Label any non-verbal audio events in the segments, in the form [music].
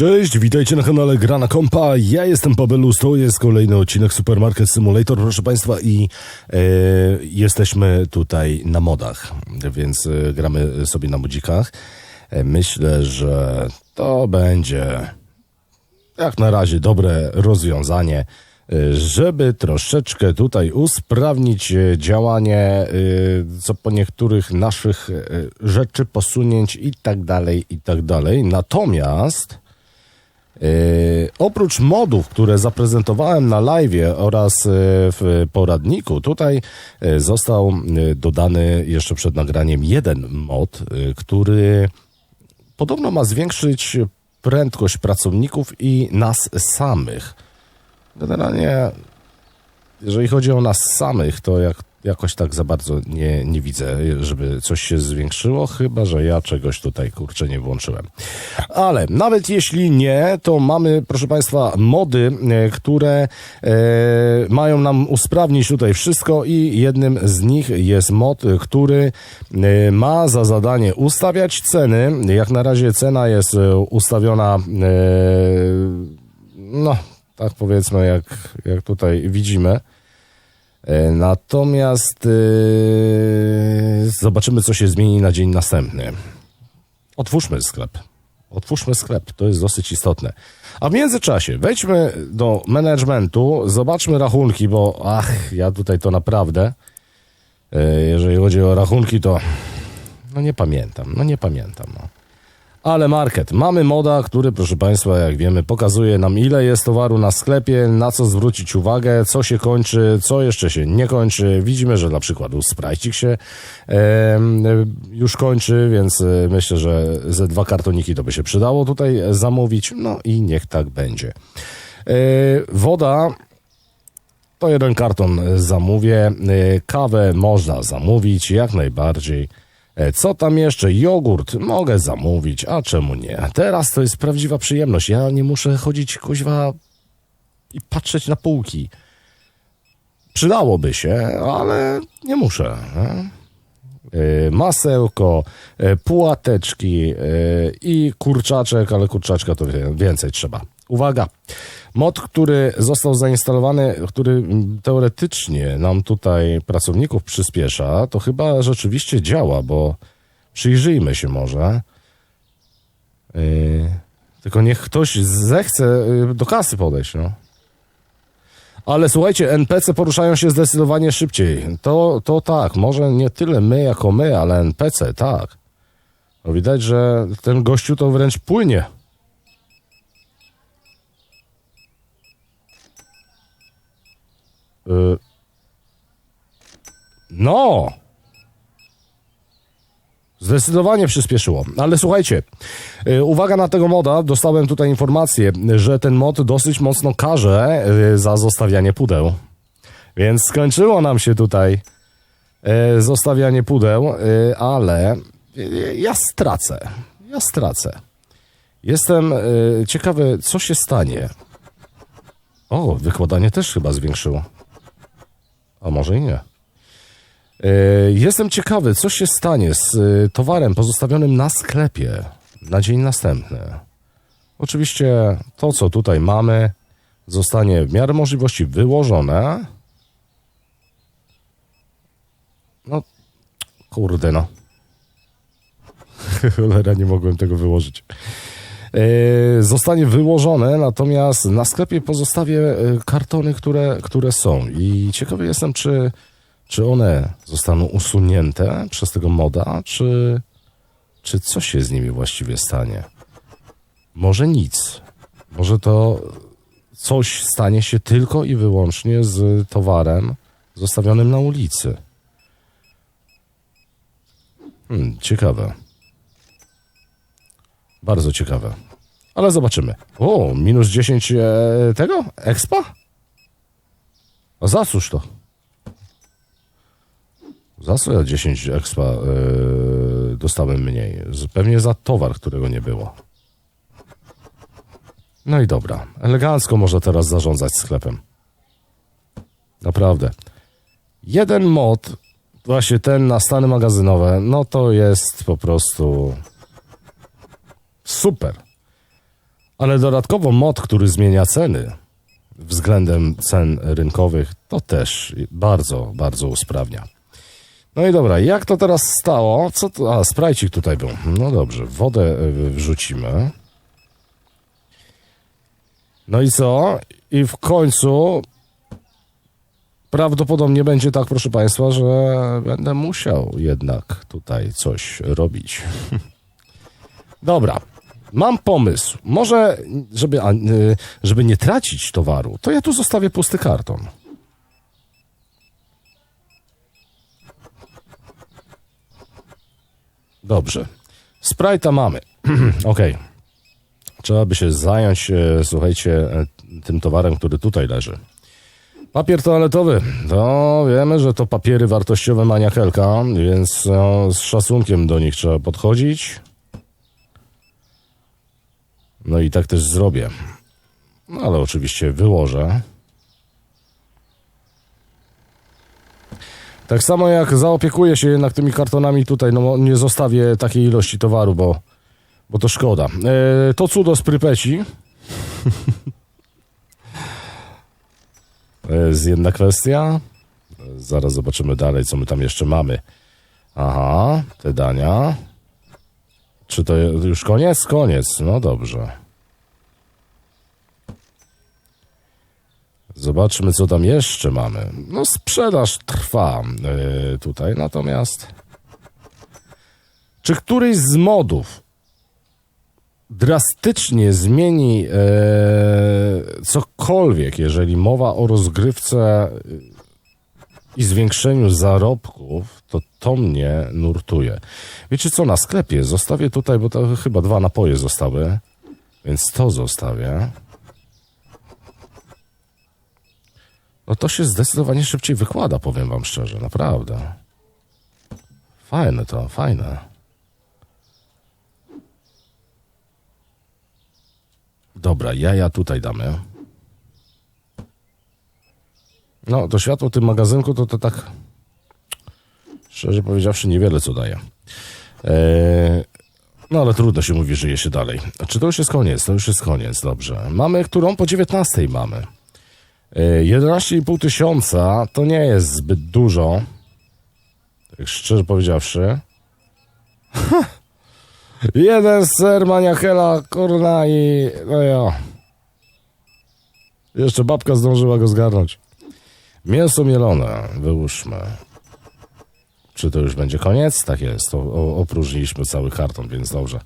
Cześć, witajcie na kanale Grana Kompa. Ja jestem Pabelus, to jest kolejny odcinek Supermarket Simulator, proszę Państwa, i e, jesteśmy tutaj na modach, więc e, gramy sobie na modzikach. E, myślę, że to będzie jak na razie dobre rozwiązanie, y, żeby troszeczkę tutaj usprawnić y, działanie y, co po niektórych naszych rzeczy, posunięć i tak dalej, i tak dalej. Natomiast y, oprócz modów, które zaprezentowałem na live oraz y, w poradniku, tutaj y, został dodany jeszcze przed nagraniem jeden mod, który podobno ma zwiększyć prędkość pracowników i nas samych. Generalnie, jeżeli chodzi o nas samych, to jak, jakoś tak za bardzo nie, nie widzę, żeby coś się zwiększyło, chyba że ja czegoś tutaj kurczę nie włączyłem. Ale nawet jeśli nie, to mamy, proszę Państwa, mody, e, które e, mają nam usprawnić tutaj wszystko i jednym z nich jest mod, który e, ma za zadanie ustawiać ceny. Jak na razie cena jest e, ustawiona, e, no, tak powiedzmy, jak, jak tutaj widzimy. E, Natomiast e, zobaczymy, co się zmieni na dzień następny. Otwórzmy sklep. Otwórzmy sklep, to jest dosyć istotne. A w międzyczasie wejdźmy do managementu, zobaczmy rachunki, bo ach, ja tutaj to naprawdę, e, jeżeli chodzi o rachunki, to no nie pamiętam, no nie pamiętam. No. Ale market. Mamy moda, który, proszę Państwa, jak wiemy, pokazuje nam, ile jest towaru na sklepie, na co zwrócić uwagę, co się kończy, co jeszcze się nie kończy. Widzimy, że na przykład sprajcik się em, już kończy, więc e, myślę, że ze dwa kartoniki to by się przydało tutaj zamówić. No i niech tak będzie. E, woda to jeden karton zamówię. E, Kawę można zamówić jak najbardziej. E, Co tam jeszcze? Jogurt mogę zamówić, a czemu nie? Teraz to jest prawdziwa przyjemność. Ja nie muszę chodzić kuźwa i patrzeć na półki. Przydałoby się, ale nie muszę. E, Masełko, e, płateczki i kurczaczek, ale kurczaczka to więcej trzeba. Uwaga! Mod, który został zainstalowany, który teoretycznie nam tutaj pracowników przyspiesza, to chyba rzeczywiście działa, bo przyjrzyjmy się może. Yy, tylko niech ktoś zechce yy, do kasy podejść, no. Ale słuchajcie, NPC poruszają się zdecydowanie szybciej. To, to tak, może nie tyle my jako my, ale NPC, tak. No widać, że ten gościu to wręcz płynie. No! Zdecydowanie przyspieszyło. Ale słuchajcie, y, uwaga na tego moda. Dostałem tutaj informację, że ten mod dosyć mocno karze y, za zostawianie pudeł. Więc skończyło nam się tutaj y, zostawianie pudeł, y, ale y, ja stracę. Ja stracę. Jestem y, ciekawy, co się stanie. O, wykładanie też chyba zwiększyło. A może i nie. E, Jestem ciekawy, co się stanie z e, towarem pozostawionym na sklepie na dzień następny. Oczywiście to, co tutaj mamy, zostanie w miarę możliwości wyłożone. No, kurde, no. [laughs] Cholera, nie mogłem tego wyłożyć. E, zostanie wyłożone, natomiast na sklepie pozostawię e, kartony, które, które są. I ciekawy jestem, czy, czy one zostaną usunięte przez tego moda, czy, czy co się z nimi właściwie stanie. Może nic. Może to coś stanie się tylko i wyłącznie z towarem zostawionym na ulicy. Hmm, ciekawe. Bardzo ciekawe. Ale zobaczymy. O, minus 10 e, tego? Expa? A za cóż to? Za co ja 10 expa e, dostałem mniej? Pewnie za towar, którego nie było. No i dobra. Elegancko można teraz zarządzać sklepem. Naprawdę. Jeden mod, właśnie ten na stany magazynowe, no to jest po prostu super. Ale dodatkowo mod, który zmienia ceny względem cen rynkowych, to też bardzo, bardzo usprawnia. No i dobra, jak to teraz stało? Co to? A, sprajcik tutaj był. No dobrze, wodę y, wrzucimy. No i co? I w końcu prawdopodobnie będzie tak, proszę Państwa, że będę musiał jednak tutaj coś robić. [laughs] Dobra, mam pomysł. Może, żeby, y, żeby nie tracić towaru, to ja tu zostawię pusty karton. Dobrze. Sprite'a mamy. [clears throat] Okej. Trzeba by się zająć, e, słuchajcie, e, tym towarem, który tutaj leży. Papier toaletowy. To wiemy, że to papiery wartościowe maniakelka, więc no, z szacunkiem do nich trzeba podchodzić. No i tak też zrobię. No ale oczywiście wyłożę. Tak samo jak zaopiekuję się jednak tymi kartonami tutaj, no nie zostawię takiej ilości towaru, bo, bo to szkoda. E, to cudo z Prypeci. To jest jedna kwestia. Zaraz zobaczymy dalej, co my tam jeszcze mamy. Aha, te dania. Czy to już koniec? Koniec. No dobrze. Zobaczmy, co tam jeszcze mamy. No, sprzedaż trwa yy, tutaj, natomiast. Czy któryś z modów drastycznie zmieni e, cokolwiek, jeżeli mowa o rozgrywce i zwiększeniu zarobków, to to mnie nurtuje. Wiecie co, na sklepie zostawię tutaj, bo to chyba dwa napoje zostały, więc to zostawię. No to się zdecydowanie szybciej wykłada, powiem wam szczerze, naprawdę. Fajne to, fajne. Dobra, jaja tutaj damy. No, to światło w tym magazynku to, to tak szczerze powiedziawszy niewiele co daje. Eee, no ale trudno się mówi, żyje się dalej. Czy to już jest koniec? To już jest koniec, dobrze. Mamy którą? Po 19 mamy. Eee, 11,5 tysiąca to nie jest zbyt dużo. Tak szczerze powiedziawszy. [laughs] Jeden ser maniakela, kurna i no ja. Jeszcze babka zdążyła go zgarnąć. Mięso mielone, wyłóżmy. Czy to już będzie koniec? Tak jest, o, opróżniliśmy cały karton, więc dobrze.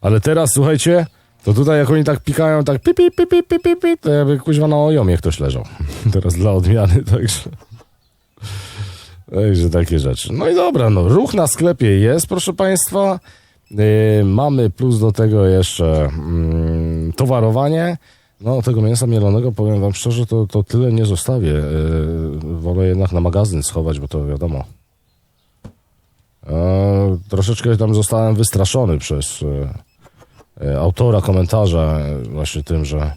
Ale teraz, słuchajcie, to tutaj jak oni tak pikają, tak pi, pi, pi, pi, pi, pi, pi to jakby kuźwa na ojomie ktoś leżał. [laughs] teraz dla odmiany, także... Także takie rzeczy. No i dobra, no ruch na sklepie jest, proszę Państwa. Yy, mamy plus do tego jeszcze yy, towarowanie. No, tego mięsa mielonego, powiem wam szczerze, to, to tyle nie zostawię. Yy, wolę jednak na magazyn schować, bo to wiadomo. Yy, troszeczkę tam zostałem wystraszony przez yy, autora komentarza właśnie tym, że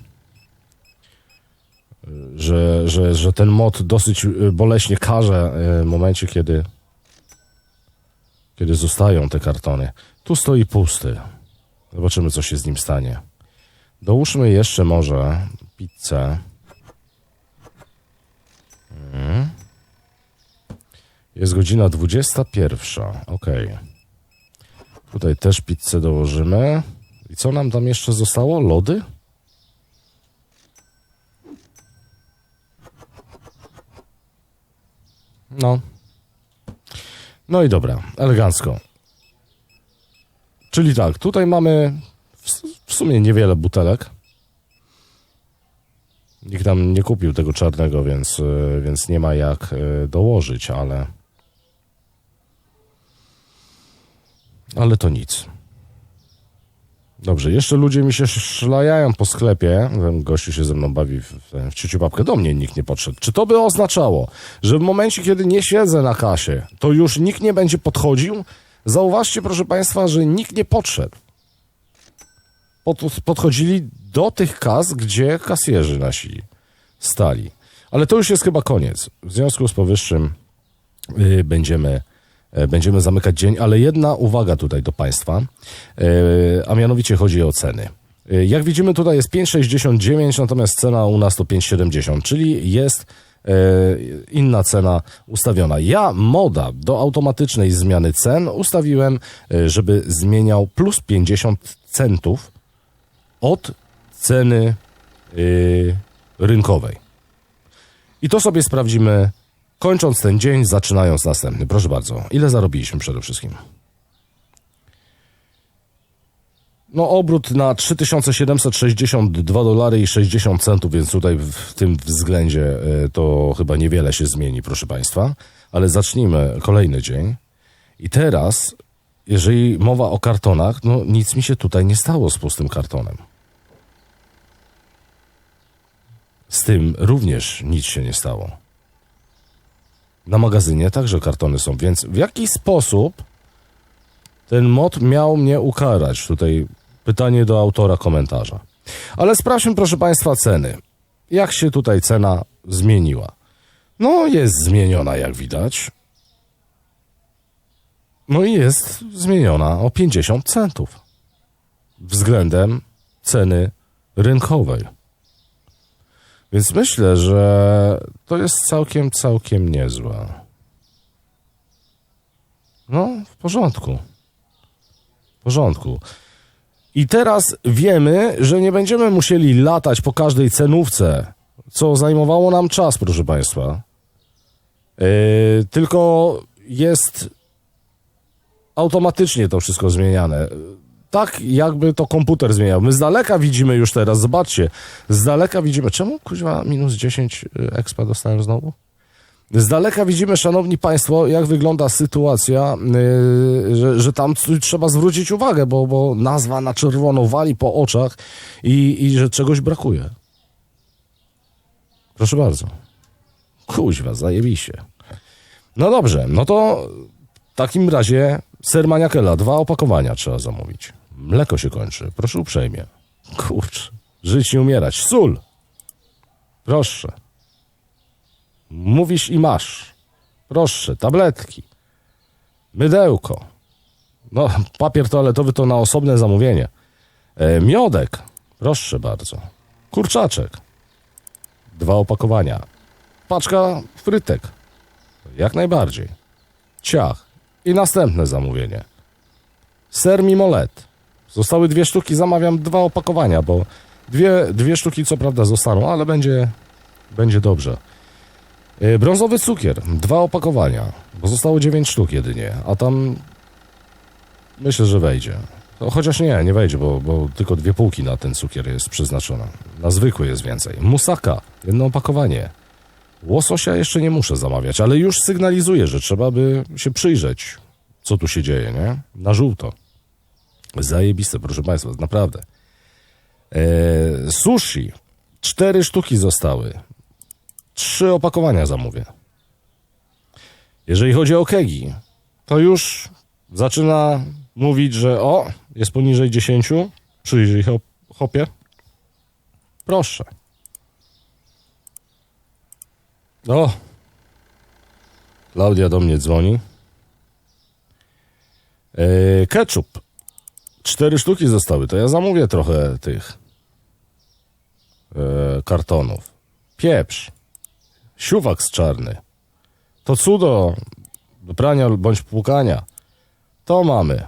że, że, że ten mod dosyć boleśnie karze w momencie, kiedy kiedy zostają te kartony. Tu stoi pusty. Zobaczymy, co się z nim stanie. Dołóżmy jeszcze może pizzę. Hmm. Jest godzina 21. Ok. Tutaj też pizzę dołożymy. I co nam tam jeszcze zostało? Lody? No. No i dobra, elegancko. Czyli tak, tutaj mamy w, sumie niewiele butelek. Nikt nam nie kupił tego czarnego, więc, e, więc nie ma jak e, dołożyć, ale. Ale to nic. Dobrze, jeszcze ludzie mi się szlajają po sklepie. Gościu się ze mną bawi w, w ciuciu babkę. Do mnie nikt nie podszedł. Czy to by oznaczało, że w momencie, kiedy nie siedzę na kasie, to już nikt nie będzie podchodził? Zauważcie, proszę Państwa, że nikt nie podszedł. Pod, podchodzili do tych kas, gdzie kasjerzy nasi stali. Ale to już jest chyba koniec. W związku z powyższym yy, będziemy, yy, będziemy zamykać dzień, ale jedna uwaga tutaj do Państwa, yy, a mianowicie chodzi o ceny. Y, Jak widzimy tutaj jest 5,69, natomiast cena u nas to 5,70, czyli jest e, inna cena ustawiona. Ja moda do automatycznej zmiany cen ustawiłem, e, żeby zmieniał plus 50 centów od ceny y, rynkowej. I to sobie sprawdzimy, kończąc ten dzień, zaczynając następny. Proszę bardzo, ile zarobiliśmy przede wszystkim? No obrót na 3762 dolary i 60 centów, więc tutaj w tym względzie e, to chyba niewiele się zmieni, proszę Państwa. Ale zacznijmy kolejny dzień. I teraz, jeżeli mowa o kartonach, no nic mi się tutaj nie stało z pustym kartonem. Z tym również nic się nie stało. Na magazynie także kartony są, więc w jaki sposób ten mod miał mnie ukarać? Tutaj pytanie do autora komentarza. Ale sprawdźmy, proszę Państwa, ceny. Jak się tutaj cena zmieniła? No, jest zmieniona, jak widać. No i jest zmieniona o 50 centów względem ceny rynkowej. Więc myślę, że to jest całkiem, całkiem niezłe. No, w porządku. W porządku. I teraz wiemy, że nie będziemy musieli latać po każdej cenówce, co zajmowało nam czas, proszę Państwa. Yy, tylko jest automatycznie to wszystko zmieniane. Tak, jakby to komputer zmieniał. My z daleka widzimy już teraz, zobaczcie, z daleka widzimy. Czemu kuźwa minus 10 expa dostałem znowu? Z daleka widzimy, szanowni państwo, jak wygląda sytuacja, yy, że, że tam trzeba zwrócić uwagę, bo, bo nazwa na czerwono wali po oczach i, i że czegoś brakuje. Proszę bardzo. Kuźwa, zajebiście. No dobrze, no to w takim razie ser maniakela, dwa opakowania trzeba zamówić. Mleko się kończy, proszę uprzejmie. Kurcz, żyć nie umierać. Sól. Proszę. Mówisz i masz. Proszę, tabletki. Mydełko. No, papier toaletowy to na osobne zamówienie. E, miodek. Proszę bardzo. Kurczaczek. Dwa opakowania. Paczka frytek. Jak najbardziej. Ciach. I następne zamówienie. Ser mimolet. Zostały dwie sztuki, zamawiam dwa opakowania, bo dwie, dwie sztuki co prawda zostaną, ale będzie, będzie dobrze. Yy, Brązowy cukier, dwa opakowania, bo zostało dziewięć sztuk jedynie, a tam myślę, że wejdzie. No, chociaż nie, nie wejdzie, bo, bo tylko dwie półki na ten cukier jest przeznaczona. Na zwykły jest więcej. Musaka, jedno opakowanie. Łososia jeszcze nie muszę zamawiać, ale już sygnalizuję, że trzeba by się przyjrzeć, co tu się dzieje, nie? Na żółto. Zajebiste, proszę Państwa, naprawdę. Eee, sushi. Cztery sztuki zostały. Trzy opakowania zamówię. Jeżeli chodzi o kegi, to już zaczyna mówić, że o, jest poniżej 10. Przyjrzyj hop, hopie. Proszę. O! Klaudia do mnie dzwoni. Eee, ketchup. Cztery sztuki zostały, to ja zamówię trochę tych eee, kartonów. Pieprz. Siuwaks czarny. To cudo do prania bądź płukania. To mamy.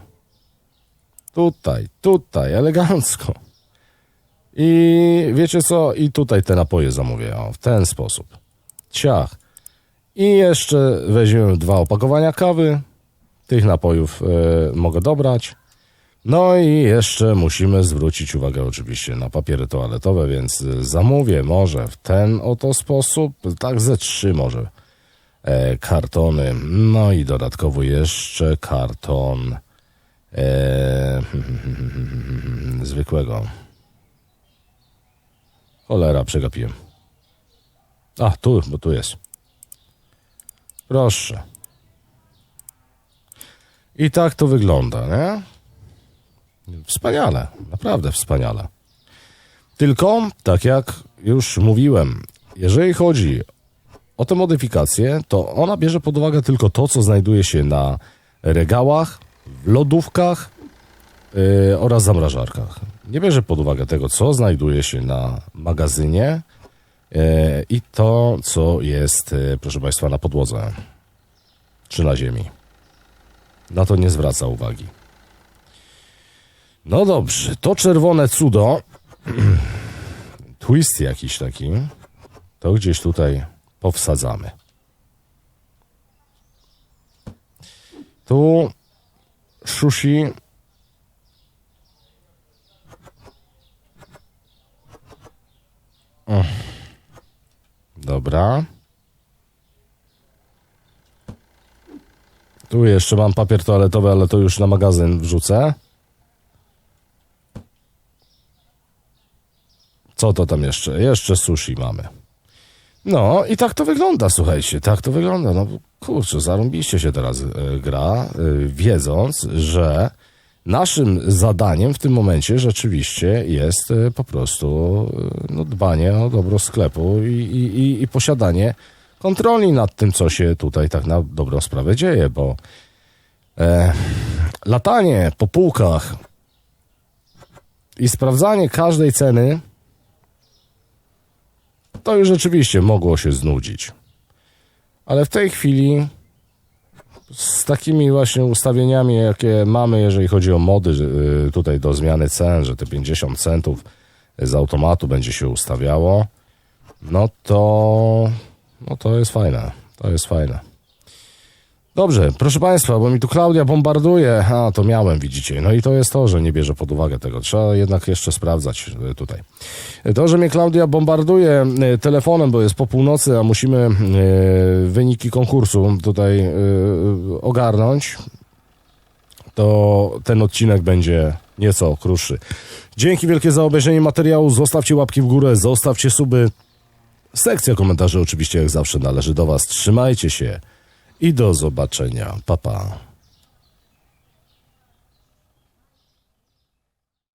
Tutaj, tutaj, elegancko. I wiecie co? I tutaj te napoje zamówię. O, w ten sposób. Ciach. I jeszcze weźmiemy dwa opakowania kawy. Tych napojów e, mogę dobrać. No i jeszcze musimy zwrócić uwagę oczywiście na papiery toaletowe, więc e, zamówię może w ten oto sposób, tak ze trzy może e, kartony. No i dodatkowo jeszcze karton e, [laughs] zwykłego. Cholera, przegapiłem. A, tu, bo tu jest. Proszę. I tak to wygląda, nie? Wspaniale, naprawdę wspaniale. Tylko, tak jak już mówiłem, jeżeli chodzi o tę modyfikację, to ona bierze pod uwagę tylko to, co znajduje się na regałach, w lodówkach yy, oraz zamrażarkach. Nie bierze pod uwagę tego, co znajduje się na magazynie yy, i to, co jest, yy, proszę Państwa, na podłodze czy na ziemi. Na to nie zwraca uwagi. No dobrze, to czerwone cudo, twist jakiś taki, to gdzieś tutaj powsadzamy. Tu sushi. O. Dobra. Tu jeszcze mam papier toaletowy, ale to już na magazyn wrzucę. Co to tam jeszcze? Jeszcze sushi mamy. No i tak to wygląda, słuchajcie, tak to wygląda. No kurczę, zarąbiście się teraz e, gra, e, wiedząc, że naszym zadaniem w tym momencie rzeczywiście jest e, po prostu no, dbanie o dobro sklepu i, i, i, i posiadanie kontroli nad tym, co się tutaj tak na dobrą sprawę dzieje, bo e, latanie po półkach i sprawdzanie każdej ceny to już rzeczywiście mogło się znudzić. Ale w tej chwili z takimi właśnie ustawieniami, jakie mamy, jeżeli chodzi o mody y, tutaj do zmiany cen, że te 50 centów z automatu będzie się ustawiało, no to, no to jest fajne. To jest fajne. Dobrze, proszę Państwa, bo mi tu Klaudia bombarduje. A, to miałem, widzicie. No i to jest to, że nie bierze pod uwagę tego. Trzeba jednak jeszcze sprawdzać e, tutaj. To, że mnie Klaudia bombarduje e, telefonem, bo jest po północy, a musimy e, wyniki konkursu tutaj e, ogarnąć, to ten odcinek będzie nieco krótszy. Dzięki wielkie za obejrzenie materiału. Zostawcie łapki w górę, zostawcie suby. Sekcja komentarzy oczywiście jak zawsze należy do Was. Trzymajcie się i do zobaczenia. Pa, pa.